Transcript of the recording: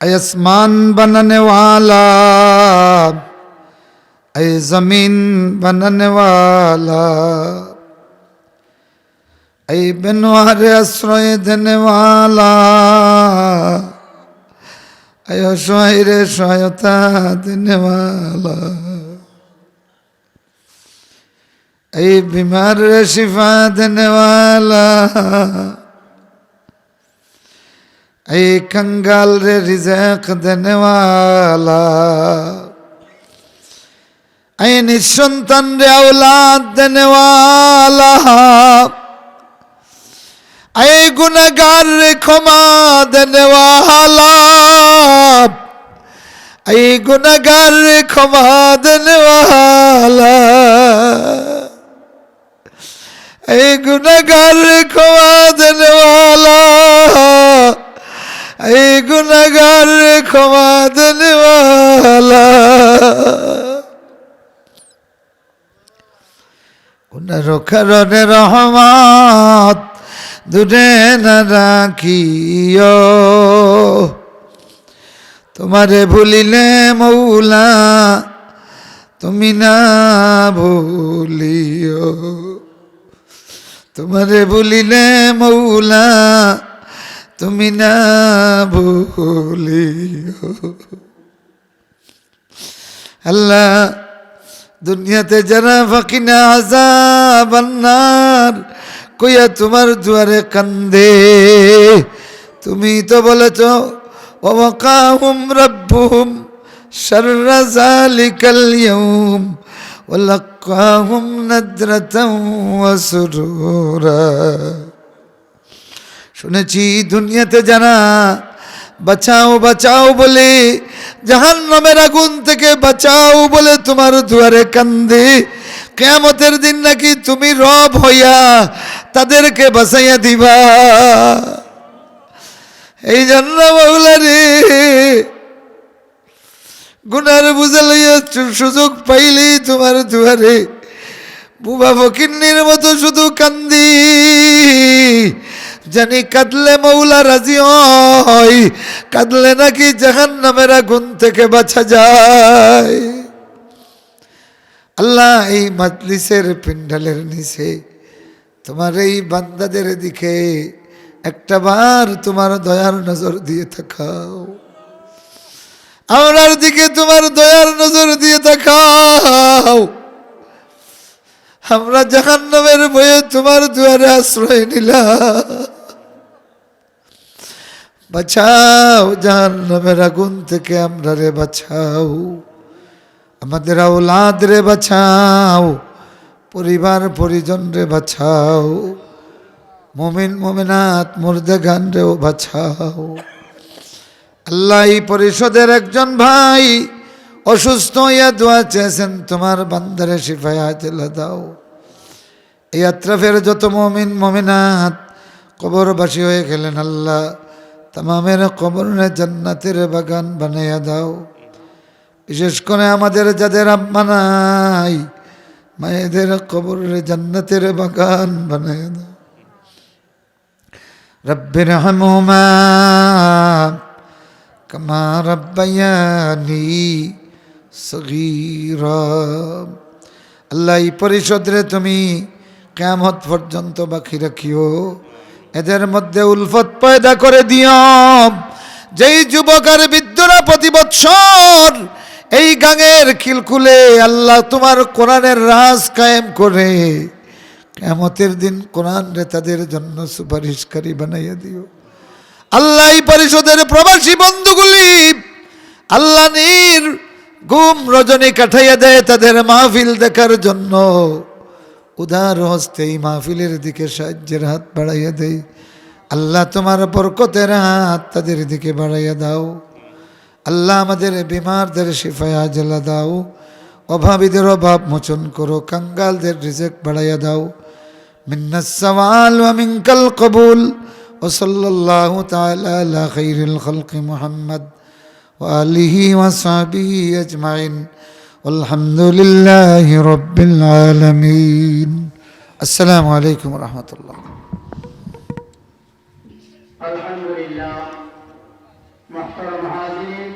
आसमान बनने वाला ऐ जमीन बनने वाला ऐ बिनवार आश्रय देने वाला ऐ अशोर सहायता देने वाला ऐ बीमार शिफा देने वाला এই কঙ্গাল রে রিজেক দেনেওয়ালা এই নিঃসন্তান রে আওলাদ দেনেওয়ালা এই গুনাগার রে ক্ষমা দেনেওয়ালা এই গুনাগার রে ক্ষমা দেনেওয়ালা এই গুনাগার রে ক্ষমা দেনেওয়ালা গুনাগার ক্ষমা দেনেওয়ালা। গুনার কারণে রহমত দূরে না রাখিও। তোমারে ভুলিলে মৌলা, তুমি না ভুলিও। তোমারে ভুলিলে মৌলা তুমি না ভুলিও। আল্লাহ, দুনিয়াতে যারা ফাকিনা আজাব আন্নার, কইয়া তোমার দুয়ারে কান্দে। তুমি তো বলেছ ওয়াকাহুম রব্বুহুম শাররা যালিকাল ইয়াউম ওয়ালাকাহুম নাদরাতাও ওয়া সুরুরা। শুনেছি দুনিয়াতে যারা বাঁচাও বাঁচাও বলে জাহান নামের আগুন থেকে বাঁচাও বলে তোমার দুয়ারে কান্দে কেমতের দিন নাকি তুমি রব হইয়া তাদেরকে বাঁচাইয়া দিবা। এই জন্য বাউলা রে, গুনার বুঝে লইয়া সুযোগ পাইলেই তোমার দুয়ারে বুবা ফকিন্নির মতো শুধু কান্দি। জানি কাঁদলে মৌলা রাজি হয়, কাঁদলে নাকি জাহান নামের আগুন থেকে বাঁচা যায়। আল্লাহ এই মাজলিসের পিন্ডালের নিচে তোমার এই বান্দাদের দিকে একটা বার তোমার দয়ার নজর দিয়ে থাকাও আমরার দিকে তোমার দয়ার নজর দিয়ে তাকাও। আমরা জাহান্নামের বয়ে তোমার দুয়ারে আশ্রয় নিলাম। বাঁচাও জাহান্নামের আগুন থেকে আমরা রে বাঁচাও। আমাদের আওলাদ রে বাঁচাও। পরিবার, পরিজন রে বাঁচাও। মমিন, মমিনাত মুর্দে গান রেও বাঁচাও। আল্লাহ পরিষদের একজন ভাই অসুস্থ ইয়া দোয়া চেয়েছেন, তোমার বান্দারে শিফায় হাজলা দাও। এই আত্রাফের যত মমিন, মমিনাত, কবরবাসী হয়ে গেলেন, আল্লাহ তামামের কবরে জান্নাতের বাগান বানাইয়া দাও। বিশেষ করে আমাদের যাদের আম্মা নাই, মায়েদের কবরে জান্নাতের বাগান বানাইয়া দাও। রব্বের হামুমা কমা রব্বাইয়া রব্বায়ানি সগীর। আল্লাহ, এই পরিষদরে তুমি কেমত পর্যন্ত বাকি রাখিও। এদের মধ্যে উলফত পয়দা করে দিও। যেই যুবক আর বৃদ্ধরা প্রতি বৎসর এই গাঙের খিলকুলে আল্লাহ তোমার কোরআনের রাজ কায়েম করে কেমতের দিন কোরআন রে তাদের জন্য সুপারিশকারী বানাইয়া দিও। আল্লাহ পরিষদের প্রবাসী বন্ধুগুলি আল্লাহ নির ঘুম রজনী কাটাইয়া দেয় তাদের মাহফিল দেখার জন্য। উদার হস্তে এই মাহফিলের দিকে সাহায্যের হাত বাড়াইয়া দেয় আল্লাহ তোমার বরকতের হাত তাদের দিকে বাড়াইয়া দাও। আল্লাহ আমাদের বিমারদের শিফায় জেলা দাও। অভাবীদের অভাব মোচন করো, কাঙ্গালদের রিজেক বাড়াইয়া দাও। মিন্নাসওয়াল ওয়া মিনকাল কবুল। ওসল্লাহ তাআলা আলা খাইরুল খালকি وآله وصحبه أجمعين والحمد لله رب العالمين السلام عليكم ورحمة الله الحمد لله محترم حاضرين